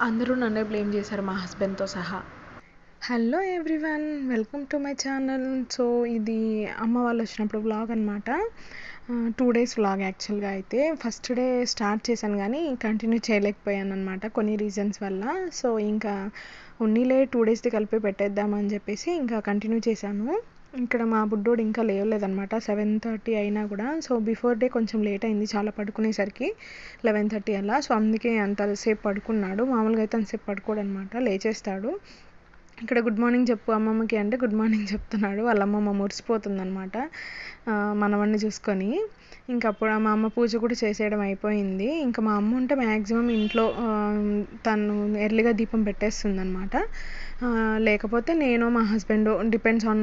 అందరూ నన్నే బ్లేమ్ చేశారు మా హస్బెండ్తో సహా. Hello everyone welcome to my channel. So ఇది అమ్మ వాళ్ళు వచ్చినప్పుడు వ్లాగ్ అనమాట టూ డేస్ వ్లాగ్ యాక్చువల్గా అయితే. ఫస్ట్ డే స్టార్ట్ చేశాను కానీ కంటిన్యూ చేయలేకపోయాను అనమాట కొన్ని రీజన్స్ వల్ల. సో ఇంకా ఉన్నీలే టూ డేస్ది కలిపి పెట్టేద్దామని చెప్పేసి ఇంకా కంటిన్యూ చేశాను. ఇక్కడ మా బుడ్డోడు ఇంకా లేవలేదనమాట సెవెన్ థర్టీ అయినా కూడా. సో బిఫోర్ డే కొంచెం లేట్ అయింది. చాలా పడుకునేసరికి లెవెన్ థర్టీ అలా. సో అందుకే అంతసేపు పడుకున్నాడు. మామూలుగా అయితే అంతసేపు పడుకోడనమాట లేచేస్తాడు. ఇక్కడ గుడ్ మార్నింగ్ చెప్పు అమ్మమ్మకి అంటే గుడ్ మార్నింగ్ చెప్తున్నాడు. వాళ్ళ అమ్మమ్మ మురిసిపోతుందనమాట మనవన్ని చూసుకొని. ఇంకా అప్పుడు మా అమ్మ పూజ కూడా చేసేయడం అయిపోయింది. ఇంకా మా అమ్మ ఉంటే మ్యాక్సిమం ఇంట్లో తను ఎర్లీగా దీపం పెట్టేస్తుంది అనమాట లేకపోతే నేను మా హస్బెండ్ డిపెండ్స్ ఆన్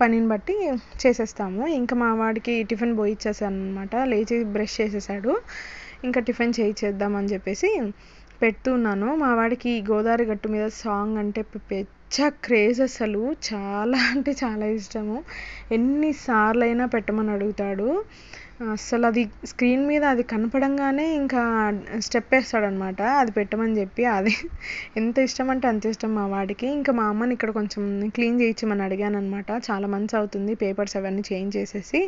పనిని బట్టి చేసేస్తాము. ఇంకా మా వాడికి టిఫిన్ పోయిచ్చేసాను అనమాట లేచి బ్రష్ చేసేసాడు. ఇంకా టిఫిన్ చేయించేద్దామని చెప్పేసి పెడుతున్నాను మా వాడికి గోదావరి గట్టు మీద సాంగ్ అంటే పెచ్చ క్రేజ్ అసలు. చాలా అంటే చాలా ఇష్టము. ఎన్నిసార్లు అయినా పెట్టమని అడుగుతాడు. అస్సలు అది స్క్రీన్ మీద అది కనపడంగానే ఇంకా స్టెప్ వేస్తాడనమాట అది పెట్టమని చెప్పి అది ఎంత ఇష్టం అంటే అంత ఇష్టం మా వాడికి. ఇంకా మా అమ్మని ఇక్కడ కొంచెం క్లీన్ చేయించమని అడిగాను అనమాట చాలా మంత్స్ అవుతుంది పేపర్స్ అవన్నీ చేంజ్ చేసేసి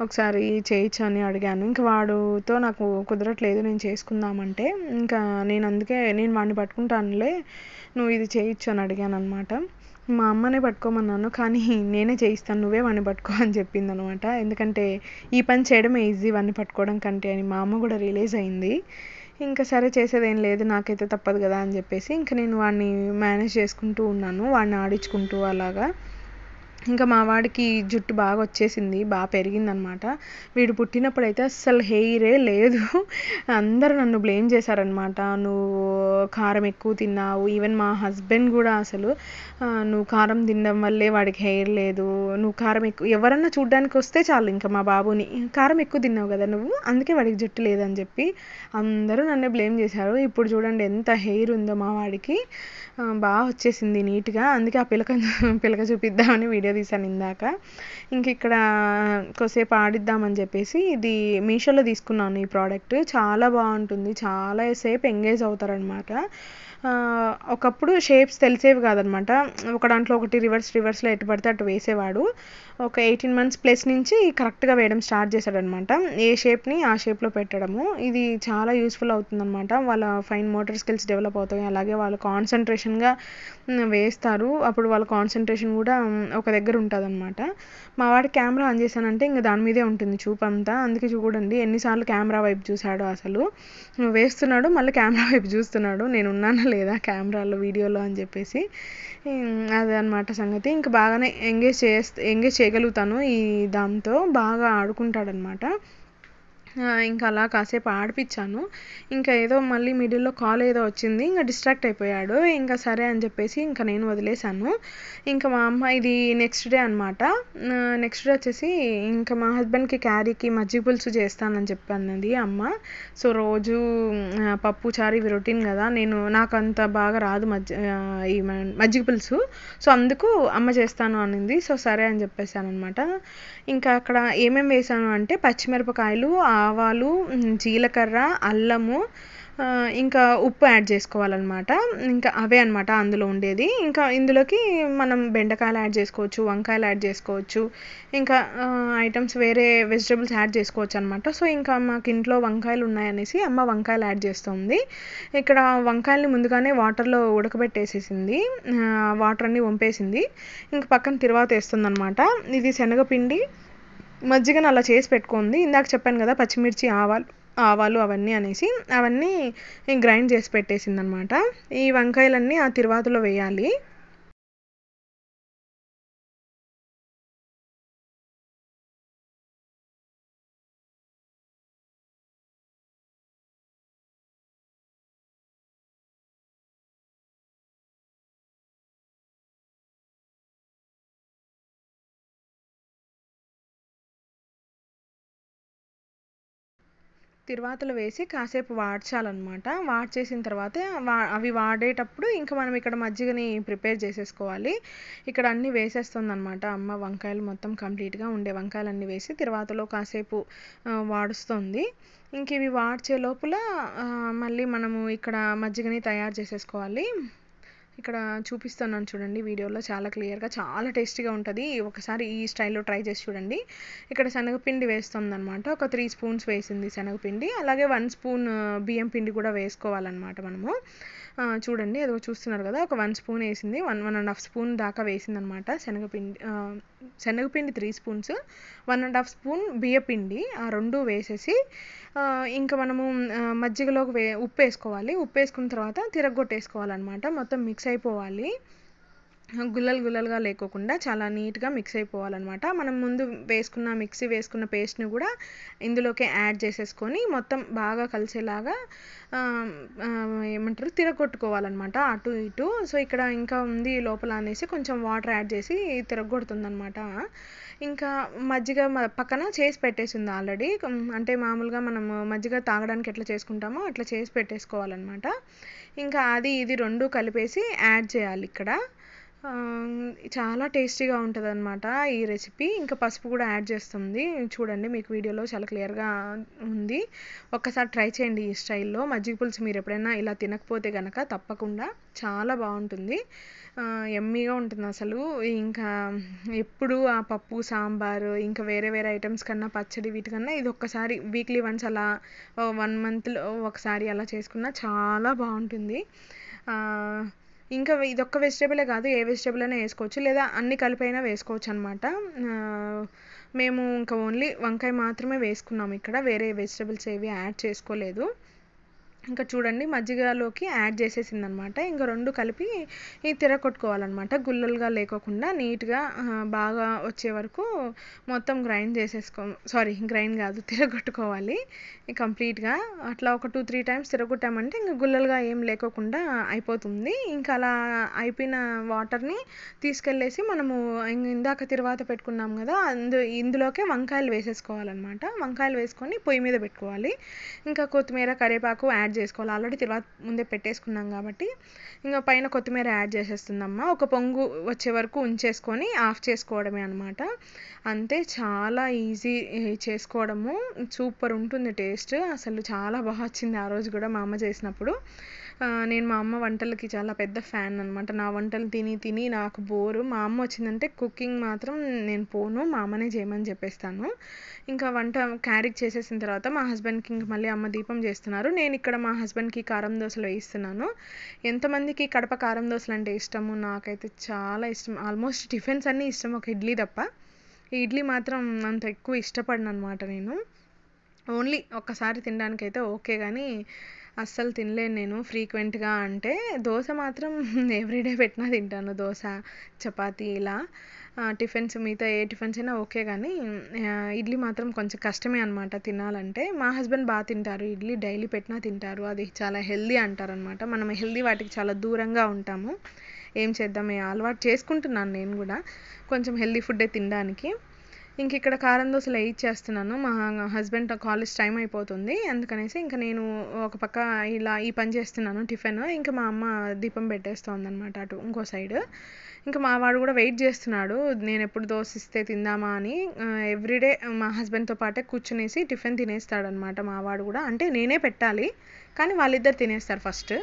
ఒకసారి చేయించని అడిగాను. ఇంకా వాడుతో నాకు కుదరట్లేదు నేను చేసుకుందామంటే. ఇంకా నేను అందుకే నేను వాడిని పట్టుకుంటానులే నువ్వు ఇది చేయించు అని అడిగాను అనమాట మా అమ్మనే పట్టుకోమన్నాను కానీ నేనే చేయిస్తాను నువ్వే వాడిని పట్టుకో అని చెప్పింది అనమాట ఎందుకంటే ఈ పని చేయడమే ఈజీ వాడిని పట్టుకోవడం కంటే అని మా అమ్మ కూడా రిలీజ్ అయింది. ఇంకా సరే చేసేదేం లేదు నాకైతే తప్పదు కదా అని చెప్పేసి ఇంకా నేను వాడిని మేనేజ్ చేసుకుంటూ ఉన్నాను వాడిని ఆడించుకుంటూ అలాగా. ఇంకా మా వాడికి జుట్టు బాగా వచ్చేసింది బాగా పెరిగిందనమాట. వీడు పుట్టినప్పుడైతే అస్సలు హెయిరే లేదు. అందరూ నన్ను బ్లేమ్ చేశారనమాట. నువ్వు కారం ఎక్కువ తిన్నావు ఈవెన్ మా హస్బెండ్ కూడా అసలు నువ్వు కారం తినడం వల్లే వాడికి హెయిర్ లేదు. నువ్వు కారం ఎక్కువ ఎవరన్నా చూడ్డానికి వస్తే చాలు ఇంకా మా బాబుని. కారం ఎక్కువ తిన్నావు కదా నువ్వు అందుకే వాడికి జుట్టు లేదని చెప్పి అందరూ నన్ను బ్లేమ్ చేశారు. ఇప్పుడు చూడండి ఎంత హెయిర్ ఉందో మా వాడికి. బాగా వచ్చేసింది నీట్గా. అందుకే ఆ పిలక పిలక చూపిద్దామని వీడియో తీసాను ఇందాక. ఇంక ఇక్కడ కొద్దిసేపు ఆడిద్దామని చెప్పేసి ఇది మీషోలో తీసుకున్నాను ఈ ప్రోడక్ట్. చాలా బాగుంటుంది. చాలా సేపు ఎంగేజ్ అవుతారనమాట. ఒకప్పుడు షేప్స్ తెలిసేవి కాదనమాట. ఒక దాంట్లో ఒకటి రివర్స్ రివర్స్లో ఎటు పడితే అటు వేసేవాడు. ఒక ఎయిటీన్ మంత్స్ ప్లస్ నుంచి కరెక్ట్గా వేయడం స్టార్ట్ చేశాడనమాట. ఏ షేప్ని ఆ షేప్లో పెట్టడము. ఇది చాలా యూస్ఫుల్ అవుతుందన్నమాట వాళ్ళ ఫైన్ మోటార్ స్కిల్స్ డెవలప్ అవుతాయి. అలాగే వాళ్ళు కాన్సన్ట్రేషన్గా వేస్తారు. అప్పుడు వాళ్ళ కాన్సన్ట్రేషన్ కూడా ఒక దగ్గర ఉంటుంది అనమాట మా వాడి కెమెరా ఆన్ చేశానంటే ఇంకా దాని మీదే ఉంటుంది చూపంతా అందుకే చూడండి ఎన్నిసార్లు కెమెరా వైపు చూశాడు అసలు. వేస్తున్నాడు మళ్ళీ కెమెరా వైపు చూస్తున్నాడు. నేను ఉన్నానా లేదా కెమెరాలో వీడియోలో అని చెప్పేసి. అదనమాట సంగతి. ఇంకా బాగానే ఎంగేజ్ చేస్తే ఎంగేజ్ చేయగలుగుతాను ఈ దాంతో. బాగా ఆడుకుంటాడనమాట ఇంకా అలా కాసేపు ఆడిపించాను ఇంకా ఏదో మళ్ళీ మిడిల్లో కాల్ ఏదో వచ్చింది. ఇంకా డిస్ట్రాక్ట్ అయిపోయాడు. ఇంకా సరే అని చెప్పేసి ఇంకా నేను వదిలేశాను. ఇంకా మా అమ్మ ఇది నెక్స్ట్ డే అనమాట నెక్స్ట్ డే వచ్చేసి ఇంకా మా హస్బెండ్కి క్యారీకి మజ్జిగ పులుసు చేస్తానని చెప్పానది అమ్మ. సో రోజు పప్పు చారు ఇవి రొటీన్ కదా. నేను నాకు అంత బాగా రాదు మజ్జి ఈ మజ్జిగ పులుసు. సో అందుకు అమ్మ చేస్తాను అనింది. సో సరే అని చెప్పేసాను అనమాట ఇంకా అక్కడ ఏమేమి వేసాను అంటే పచ్చిమిరపకాయలు ఆవాలు జీలకర్ర అల్లము ఇంకా ఉప్పు యాడ్ చేసుకోవాలన్నమాట. ఇంకా అవే అనమాట అందులో ఉండేది. ఇంకా ఇందులోకి మనం బెండకాయలు యాడ్ చేసుకోవచ్చు వంకాయలు యాడ్ చేసుకోవచ్చు ఇంకా ఐటమ్స్ వేరే వెజిటబుల్స్ యాడ్ చేసుకోవచ్చు అనమాట సో ఇంకా మాకు ఇంట్లో వంకాయలు ఉన్నాయనేసి అమ్మ వంకాయలు యాడ్ చేస్తుంది. ఇక్కడ వంకాయల్ని ముందుగానే వాటర్లో ఉడకబెట్టేసేసింది. వాటర్ అన్ని వంపేసింది. ఇంకా పక్కన తిరువాత వేస్తుంది అనమాట ఇది శనగపిండి మజ్జిగను అలా చేసి పెట్టుకుంది. ఇందాక చెప్పాను కదా పచ్చిమిర్చి ఆవాలు ఆవాలు అవన్నీ అనేసి అవన్నీ గ్రైండ్ చేసి పెట్టేసింది అనమాట ఈ వంకాయలన్నీ ఆ తిరువాతలో వేయాలి. తిరువాతలు వేసి కాసేపు వాడ్చాలన్నమాట. వాడ్చేసిన తర్వాత వా అవి వాడేటప్పుడు ఇంకా మనం ఇక్కడ మజ్జిగని ప్రిపేర్ చేసేసుకోవాలి. ఇక్కడ అన్నీ వేసేస్తుంది అనమాట అమ్మ వంకాయలు మొత్తం కంప్లీట్గా ఉండే వంకాయలు అన్నీ వేసి తిరువాతలో కాసేపు వాడుస్తుంది. ఇంక ఇవి వాడ్చే లోపల మళ్ళీ మనము ఇక్కడ మజ్జిగని తయారు చేసేసుకోవాలి. ఇక్కడ చూపిస్తున్నాను చూడండి వీడియోలో చాలా క్లియర్గా చాలా టేస్టీగా ఉంటుంది. ఒకసారి ఈ స్టైల్లో ట్రై చేసి చూడండి. ఇక్కడ శనగపిండి వేస్తుందనమాట ఒక త్రీ స్పూన్స్ వేసింది శనగపిండి. అలాగే వన్ స్పూన్ బియ్యం పిండి కూడా వేసుకోవాలన్నమాట మనము. చూడండి అదో చూస్తున్నారు కదా ఒక వన్ స్పూన్ వేసింది. One one and half spoon దాకా వేసిందనమాట శనగపిండి శనగపిండి three spoons one and half spoon బియ్యపిండి ఆ రెండు వేసేసి ఇంకా మనము మజ్జిగలోకి వే ఉప్పు వేసుకోవాలి. ఉప్పు వేసుకున్న తర్వాత తిరగొట్టేసుకోవాలన్నమాట. మొత్తం మిక్స్ అయిపోవాలి. గుల్లలు గుల్లలుగా లేకోకుండా చాలా నీట్గా మిక్స్ అయిపోవాలన్నమాట. మనం ముందు వేసుకున్న మిక్సీ వేసుకున్న పేస్ట్ని కూడా ఇందులోకి యాడ్ చేసేసుకొని మొత్తం బాగా కలిసేలాగా ఏమంటారు తిరగొట్టుకోవాలన్నమాట. అటు ఇటు. సో ఇక్కడ ఇంకా ఉంది లోపల అనేసి కొంచెం వాటర్ యాడ్ చేసి తిరగొడుతుందనమాట ఇంకా మజ్జిగ పక్కన చేసి పెట్టేసింది ఆల్రెడీ అంటే మామూలుగా మనం మజ్జిగ తాగడానికి ఎట్లా చేసుకుంటామో అట్లా చేసి పెట్టేసుకోవాలన్నమాట. ఇంకా అది ఇది రెండు కలిపేసి యాడ్ చేయాలి ఇక్కడ. చాలా టేస్టీగా ఉంటుంది అనమాట ఈ రెసిపీ. ఇంకా పసుపు కూడా యాడ్ చేస్తుంది. చూడండి మీకు వీడియోలో చాలా క్లియర్గా ఉంది. ఒక్కసారి ట్రై చేయండి ఈ స్టైల్లో. మజ్జిగ పులుసు మీరు ఎప్పుడైనా ఇలా తినకపోతే కనుక తప్పకుండా చాలా బాగుంటుంది. ఎమ్మీగా ఉంటుంది అసలు. ఇంకా ఎప్పుడు ఆ పప్పు సాంబారు ఇంకా వేరే వేరే ఐటమ్స్ కన్నా పచ్చడి వీటికన్నా ఇది ఒక్కసారి వీక్లీ వన్స్ అలా వన్ మంత్లో ఒకసారి అలా చేసుకున్నా చాలా బాగుంటుంది. ఇంకా ఇదొక్క వెజిటేబులే కాదు ఏ వెజిటేబుల్ అయినా వేసుకోవచ్చు. లేదా అన్ని కలిపైనా వేసుకోవచ్చు అనమాట మేము ఇంకా ఓన్లీ వంకాయ మాత్రమే వేసుకున్నాము ఇక్కడ. వేరే వెజిటేబుల్స్ ఏవి యాడ్ చేసుకోలేదు. ఇంకా చూడండి మజ్జిగలోకి యాడ్ చేసేసింది అనమాట ఇంకా రెండు కలిపి ఈ తిరగొట్టుకోవాలన్నమాట గుల్లలుగా లేకోకుండా నీట్గా బాగా వచ్చే వరకు మొత్తం గ్రైండ్ చేసేసుకో సారీ గ్రైండ్ కాదు తిరగొట్టుకోవాలి కంప్లీట్గా అట్లా ఒక టూ త్రీ టైమ్స్ తిరగొట్టామంటే ఇంకా గుల్లలుగా ఏం లేకోకుండా అయిపోతుంది. ఇంకా అలా అయిపోయిన వాటర్ని తీసుకెళ్ళేసి మనము ఇందాక తిరువాత పెట్టుకున్నాం కదా అందు ఇందులోకే వంకాయలు వేసేసుకోవాలన్నమాట వంకాయలు వేసుకొని పొయ్యి మీద పెట్టుకోవాలి. ఇంకా కొత్తిమీర కరివేపాకు యాడ్ చేసుకోవాలి. ఆల్రెడీ తర్వాత ముందే పెట్టేసుకున్నాం కాబట్టి ఇంకా పైన కొత్తిమీర యాడ్ చేసేస్తుందమ్మా. ఒక పొంగు వచ్చే వరకు ఉంచేసుకొని ఆఫ్ చేసుకోవడమే అనమాట అంతే చాలా ఈజీ చేసుకోవడము. సూపర్ ఉంటుంది టేస్ట్. అసలు చాలా బాగా వచ్చింది ఆ రోజు కూడా మా అమ్మ చేసినప్పుడు. నేను మా అమ్మ వంటలకి చాలా పెద్ద ఫ్యాన్ అనమాట నా వంటలు తిని తిని నాకు బోరు. మా అమ్మ వచ్చిందంటే కుకింగ్ మాత్రం నేను పోను మా అమ్మనే చేయమని చెప్పేస్తాను. ఇంకా వంట క్యారీ చేసేసిన తర్వాత మా హస్బెండ్కి ఇంక మళ్ళీ అమ్మ దీపం చేస్తున్నారు. నేను ఇక్కడ మా హస్బెండ్కి కారం దోశలు వేయిస్తున్నాను. ఎంతమందికి కడప కారం దోశలు అంటే ఇష్టము నాకైతే చాలా ఇష్టం. ఆల్మోస్ట్ టిఫిన్స్ అన్నీ ఇష్టం ఒక ఇడ్లీ తప్ప. ఈ ఇడ్లీ మాత్రం అంత ఎక్కువ ఇష్టపడను అనమాట నేను. ఓన్లీ ఒక్కసారి తినడానికైతే ఓకే కానీ అస్సలు తినలేను నేను ఫ్రీక్వెంట్గా అంటే దోశ మాత్రం ఎవ్రీడే పెట్టినా తింటాను. దోశ చపాతీ ఇలా. టిఫిన్స్ మిగతా ఏ టిఫిన్స్ అయినా ఓకే కానీ ఇడ్లీ మాత్రం కొంచెం కష్టమే అనమాట తినాలంటే. మా హస్బెండ్ బాగా తింటారు. ఇడ్లీ డైలీ పెట్టినా తింటారు. అది చాలా హెల్దీ అంటారనమాట మనం హెల్దీ వాటికి చాలా దూరంగా ఉంటాము. ఏం చేద్దాం? అలవాటు చేసుకుంటున్నాను నేను కూడా. కొంచెం హెల్దీ ఫుడ్డే తినడానికి. ఇంక ఇక్కడ కారం దోశలు వేయించేస్తున్నాను మా హస్బెండ్ కాలేజ్ టైం అయిపోతుంది. అందుకనేసి ఇంకా నేను ఒక పక్క ఇలా ఈ పని చేస్తున్నాను టిఫిన్. ఇంకా మా అమ్మ దీపం పెట్టేస్తోంది అనమాట అటు ఇంకో సైడ్. ఇంకా మా వాడు కూడా వెయిట్ చేస్తున్నాడు. నేను ఎప్పుడు దోశ ఇస్తే తిందామా అని. ఎవ్రీడే మా హస్బెండ్తో పాటే కూర్చునేసి టిఫిన్ తినేస్తాడనమాట మా వాడు కూడా. అంటే నేనే పెట్టాలి కానీ వాళ్ళిద్దరు తినేస్తారు ఫస్ట్.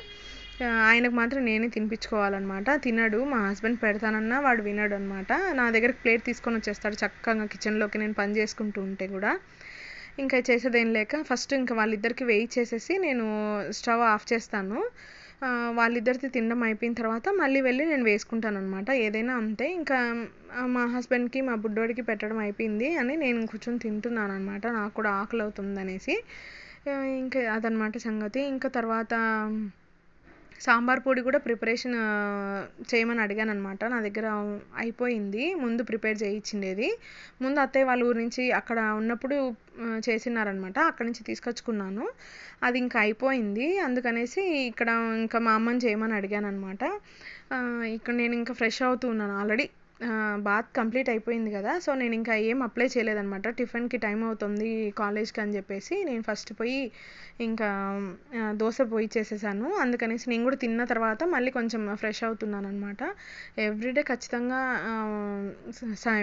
ఆయనకు మాత్రం నేనే తినిపించుకోవాలన్నమాట. తినడు మా హస్బెండ్ పెడతానన్నా వాడు వినడు అనమాట నా దగ్గరకు ప్లేట్ తీసుకొని వచ్చేస్తాడు చక్కగా కిచెన్లోకి నేను పని చేసుకుంటూ ఉంటే కూడా. ఇంకా చేసేదేం లేక ఫస్ట్ ఇంకా వాళ్ళిద్దరికి వెయిట్ చేసేసి నేను స్టవ్ ఆఫ్ చేస్తాను. వాళ్ళిద్దరిది తినడం అయిపోయిన తర్వాత మళ్ళీ వెళ్ళి నేను వేసుకుంటాను అనమాట ఏదైనా అంతే. ఇంకా మా హస్బెండ్కి మా బుడ్డోడికి పెట్టడం అయిపోయింది అని నేను కూర్చొని తింటున్నాను అనమాట నాకు కూడా ఆకలి అవుతుంది అనేసి ఇంకా అదనమాట సంగతి. ఇంకా తర్వాత సాంబార్ పొడి కూడా ప్రిపరేషన్ చేయమని అడిగాను అనమాట నా దగ్గర అయిపోయింది. ముందు ప్రిపేర్ చేయించిండేది. ముందు అత్తయ్య వాళ్ళ ఊరి నుంచి అక్కడ ఉన్నప్పుడు చేసినారనమాట అక్కడి నుంచి తీసుకొచ్చుకున్నాను. అది ఇంకా అయిపోయింది. అందుకనేసి ఇక్కడ ఇంకా మా అమ్మని చేయమని అడిగాను అనమాట ఇక్కడ నేను ఇంకా ఫ్రెష్ అవుతూ ఉన్నాను ఆల్రెడీ. బాత్ కంప్లీట్ అయిపోయింది కదా. సో నేను ఇంకా ఏం అప్లై చేయలేదనమాట టిఫిన్కి టైం అవుతుంది కాలేజ్కి అని చెప్పేసి నేను ఫస్ట్ పోయి ఇంకా దోశ పోయి చేసేసాను. అందుకనేసి నేను కూడా తిన్న తర్వాత మళ్ళీ కొంచెం ఫ్రెష్ అవుతున్నాను అనమాట ఎవ్రీడే ఖచ్చితంగా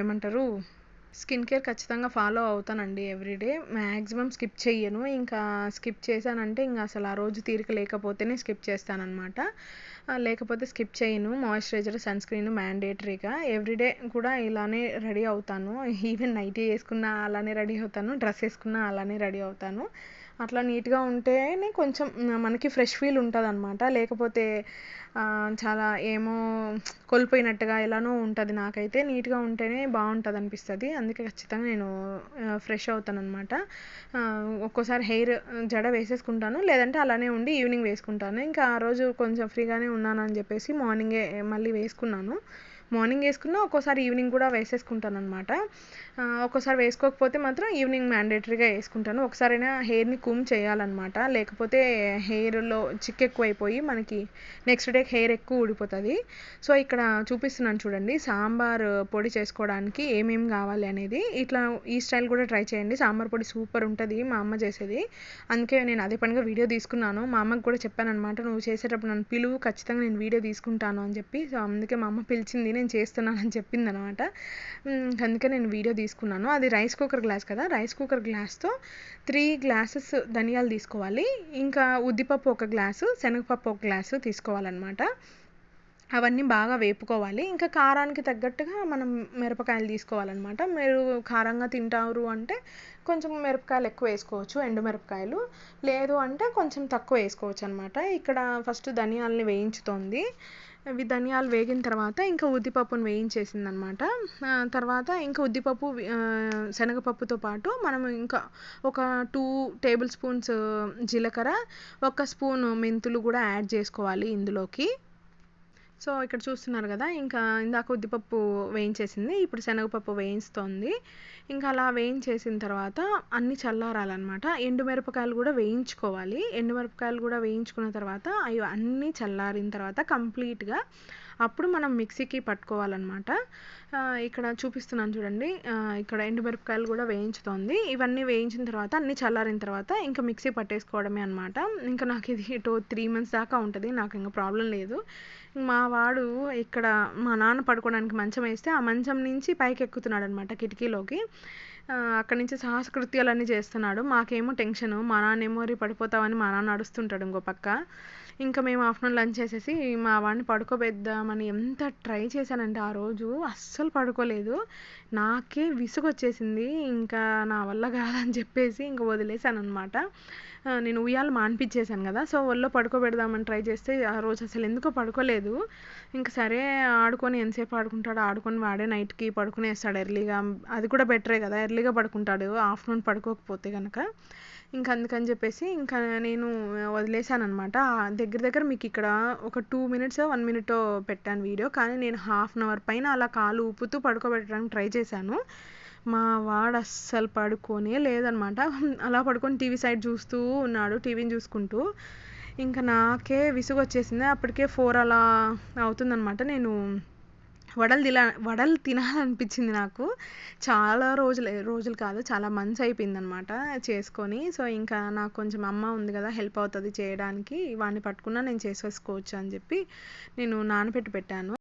ఏమంటారు? స్కిన్ కేర్ ఖచ్చితంగా ఫాలో అవుతానండి ఎవ్రీడే మ్యాక్సిమం స్కిప్ చెయ్యను. ఇంకా స్కిప్ చేశానంటే ఇంకా అసలు ఆ రోజు తీరిక లేకపోతేనే స్కిప్ చేస్తానన్నమాట. లేకపోతే స్కిప్ చేయను. మాయిశ్చరైజర్ సన్ స్క్రీన్ మ్యాండేటరీగా ఎవ్రీడే కూడా ఇలానే రెడీ అవుతాను. ఈవెన్ నైటీ వేసుకున్నా అలానే రెడీ అవుతాను. డ్రెస్ వేసుకున్నా అలానే రెడీ అవుతాను. అట్లా నీట్గా ఉంటేనే కొంచెం మనకి ఫ్రెష్ ఫీల్ ఉంటుంది అనమాట లేకపోతే చాలా ఏమో కోల్పోయినట్టుగా ఎలానో ఉంటుంది. నాకైతే నీట్గా ఉంటేనే బాగుంటుంది అనిపిస్తుంది అందుకే ఖచ్చితంగా నేను ఫ్రెష్ అవుతాను అనమాట ఒక్కోసారి హెయిర్ జడ వేసేసుకుంటాను. లేదంటే అలానే ఉండి ఈవినింగ్ వేసుకుంటాను. ఇంకా ఆ రోజు కొంచెం ఫ్రీగానే ఉన్నాను అని చెప్పేసి మార్నింగే మళ్ళీ వేసుకున్నాను. మార్నింగ్ వేసుకున్నా ఒక్కోసారి ఈవినింగ్ కూడా వేసేసుకుంటాను అనమాట ఒక్కోసారి వేసుకోకపోతే మాత్రం ఈవినింగ్ మ్యాండేటరీగా వేసుకుంటాను. ఒకసారైనా హెయిర్ని కుమ్ చేయాలన్నమాట. లేకపోతే హెయిర్లో చిక్ ఎక్కువైపోయి మనకి నెక్స్ట్ డే హెయిర్ ఎక్కువ ఊడిపోతుంది. సో ఇక్కడ చూపిస్తున్నాను చూడండి. సాంబార్ పొడి చేసుకోవడానికి ఏమేమి కావాలి అనేది ఇట్లా ఈ స్టైల్ కూడా ట్రై చేయండి. సాంబార్ పొడి సూపర్ ఉంటుంది మా అమ్మ చేసేది. అందుకే నేను అదే పనిగా వీడియో తీసుకున్నాను. మా అమ్మకి కూడా చెప్పాను అనమాట నువ్వు చేసేటప్పుడు నన్ను పిలువు ఖచ్చితంగా నేను వీడియో తీసుకుంటాను అని చెప్పి. సో అందుకే మా అమ్మ పిలిచింది. నేను చేస్తున్నాను అని చెప్పింది అనమాట అందుకే నేను వీడియో తీసుకున్నాను. అది రైస్ కుక్కర్ గ్లాస్ కదా? రైస్ కుక్కర్ గ్లాస్తో త్రీ గ్లాసెస్ ధనియాలు తీసుకోవాలి. ఇంకా ఉద్దిపప్పు ఒక గ్లాసు శనగపప్పు ఒక గ్లాసు తీసుకోవాలన్నమాట. అవన్నీ బాగా వేపుకోవాలి. ఇంకా కారానికి తగ్గట్టుగా మనం మిరపకాయలు తీసుకోవాలన్నమాట. మీరు కారంగా తింటారు అంటే కొంచెం మిరపకాయలు ఎక్కువ వేసుకోవచ్చు ఎండు మిరపకాయలు. లేదు అంటే కొంచెం తక్కువ వేసుకోవచ్చు అనమాట ఇక్కడ ఫస్ట్ ధనియాలని వేయించుతోంది. ఇవి ధనియాలు వేగిన తర్వాత ఇంకా ఉద్దిపప్పును వేయించేసింది అనమాట తర్వాత ఇంకా ఉద్దిపప్పు శనగపప్పుతో పాటు మనం ఇంకా ఒక టూ టేబుల్ స్పూన్స్ జీలకర్ర ఒక స్పూన్ మెంతులు కూడా యాడ్ చేసుకోవాలి ఇందులోకి. సో ఇక్కడ చూస్తున్నారు కదా ఇంకా ఇందాక ఉద్దిపప్పు వేయించేసింది ఇప్పుడు శనగపప్పు వేయిస్తోంది. ఇంకా అలా వేయించేసిన తర్వాత అన్ని చల్లారాలన్నమాట. ఎండుమిరపకాయలు కూడా వేయించుకోవాలి. ఎండుమిరపకాయలు కూడా వేయించుకున్న తర్వాత అవి అన్నీ చల్లారిన తర్వాత కంప్లీట్గా అప్పుడు మనం మిక్సీకి పట్టుకోవాలన్నమాట. ఇక్కడ చూపిస్తున్నాను చూడండి. ఇక్కడ ఎండుమిరపకాయలు కూడా వేయించుతోంది. ఇవన్నీ వేయించిన తర్వాత అన్ని చల్లారిన తర్వాత ఇంకా మిక్సీ పట్టేసుకోవడమే అనమాట ఇంకా నాకు ఇది టూ త్రీ మంత్స్ దాకా ఉంటుంది. నాకు ఇంకా ప్రాబ్లం లేదు. మా వాడు ఇక్కడ మా నాన్న పడుకోవడానికి మంచం వేస్తే ఆ మంచం నుంచి పైకి ఎక్కుతున్నాడు అనమాట కిటికీలోకి అక్కడి నుంచి సాహసకృత్యాలన్నీ చేస్తున్నాడు. మాకేమో టెన్షన్ మా నాన్న ఏమో రీ పడిపోతావని మా నాన్న నడుస్తుంటాడు ఇంకో పక్క. ఇంకా మేము ఆఫ్టర్నూన్ లంచ్ చేసేసి మా వాడిని పడుకోబెద్దామని ఎంత ట్రై చేశానంటే ఆ రోజు అస్సలు పడుకోలేదు. నాకే విసుగు వచ్చేసింది ఇంకా నా వల్ల కాదని చెప్పేసి ఇంకా వదిలేసాను అనమాట నేను ఉయ్యాల మాన్పించేశాను కదా సో ఒళ్ళో పడుకోబెడదామని ట్రై చేస్తే ఆ రోజు అసలు ఎందుకో పడుకోలేదు. ఇంకా సరే ఆడుకొని ఎంతసేపు ఆడుకుంటాడు ఆడుకొని వాడే నైట్కి పడుకునేస్తాడు ఎర్లీగా. అది కూడా బెటరే కదా ఎర్లీగా పడుకుంటాడు ఆఫ్టర్నూన్ పడుకోకపోతే కనుక ఇంకా అందుకని చెప్పేసి ఇంకా నేను వదిలేసాను అనమాట దగ్గర దగ్గర మీకు ఇక్కడ ఒక టూ మినిట్స్ వన్ మినిట్ పెట్టాను వీడియో. కానీ నేను హాఫ్ అన్ అవర్ పైన అలా కాలు ఊపుతూ పడుకోబెట్టడానికి ట్రై చేశాను. మా వాడు అస్సలు పడుకోనే లేదనమాట. అలా పడుకొని టీవీ సైడ్ చూస్తూ ఉన్నాడు టీవీని చూసుకుంటూ. ఇంకా నాకే విసుగు వచ్చేసింది అప్పటికే ఫోర్ అలా అవుతుందన్నమాట నేను వడలు తిన వడలు తినాలనిపించింది నాకు. చాలా రోజులు రోజులు కాదు చాలా మంత్స్ అయిపోయిందనమాట చేసుకొని. సో ఇంకా నాకు కొంచెం అమ్మ ఉంది కదా హెల్ప్ అవుతుంది చేయడానికి. వాడిని పట్టుకున్నా నేను చేసేసుకోవచ్చు అని చెప్పి నేను నానబెట్టి పెట్టాను.